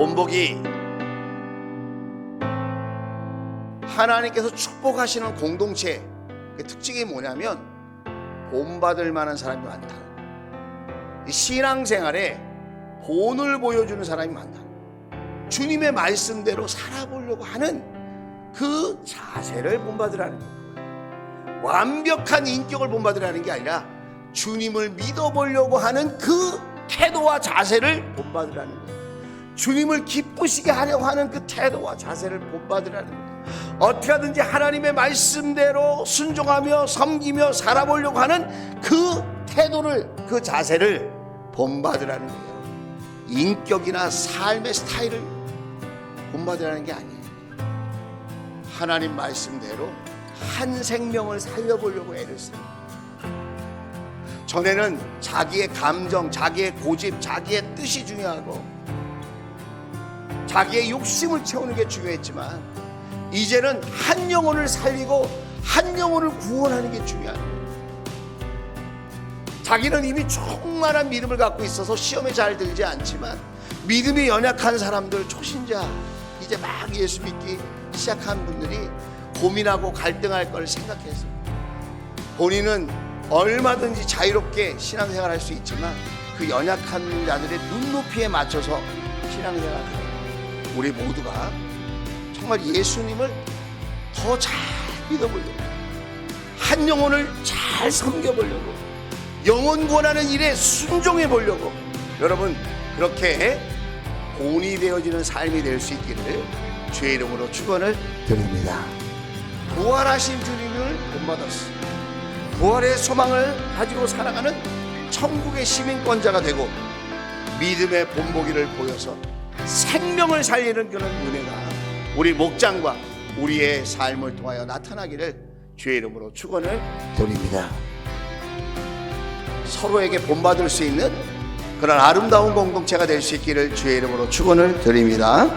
본복이 하나님께서 축복하시는 공동체 그 특징이 뭐냐면 본받을 만한 사람이 많다. 이 신앙생활에 본을 보여주는 사람이 많다. 주님의 말씀대로 살아보려고 하는 그 자세를 본받으라는 거예요. 완벽한 인격을 본받으라는 게 아니라 주님을 믿어보려고 하는 그 태도와 자세를 본받으라는 거예요. 주님을 기쁘시게 하려고 하는 그 태도와 자세를 본받으라는 거예요. 어떻게 하든지 하나님의 말씀대로 순종하며 섬기며 살아보려고 하는 그 태도를 그 자세를 본받으라는 거예요. 인격이나 삶의 스타일을 본받으라는 게 아니에요. 하나님 말씀대로 한 생명을 살려보려고 애를 써요. 전에는 자기의 감정, 자기의 고집, 자기의 뜻이 중요하고 자기의 욕심을 채우는 게 중요했지만 이제는 한 영혼을 살리고 한 영혼을 구원하는 게 중요한. 자기는 이미 충만한 믿음을 갖고 있어서 시험에 잘 들지 않지만 믿음이 연약한 사람들 초신자 이제 막 예수 믿기 시작한 분들이 고민하고 갈등할 걸 생각해서 본인은 얼마든지 자유롭게 신앙생활 할 수 있지만 그 연약한 자들의 눈높이에 맞춰서 신앙생활 해요. 우리 모두가 정말 예수님을 더 잘 믿어보려고 한 영혼을 잘 섬겨보려고 영혼 구원하는 일에 순종해 보려고 여러분 그렇게 본이 되어지는 삶이 될 수 있기를 주의 이름으로 축원을 드립니다. 부활하신 주님을 본받았어. 부활의 소망을 가지고 살아가는 천국의 시민권자가 되고 믿음의 본보기를 보여서 생명을 살리는 그런 은혜가 우리 목장과 우리의 삶을 통하여 나타나기를 주의 이름으로 축원을 드립니다. 서로에게 본받을 수 있는 그런 아름다운 공동체가 될 수 있기를 주의 이름으로 축원을 드립니다.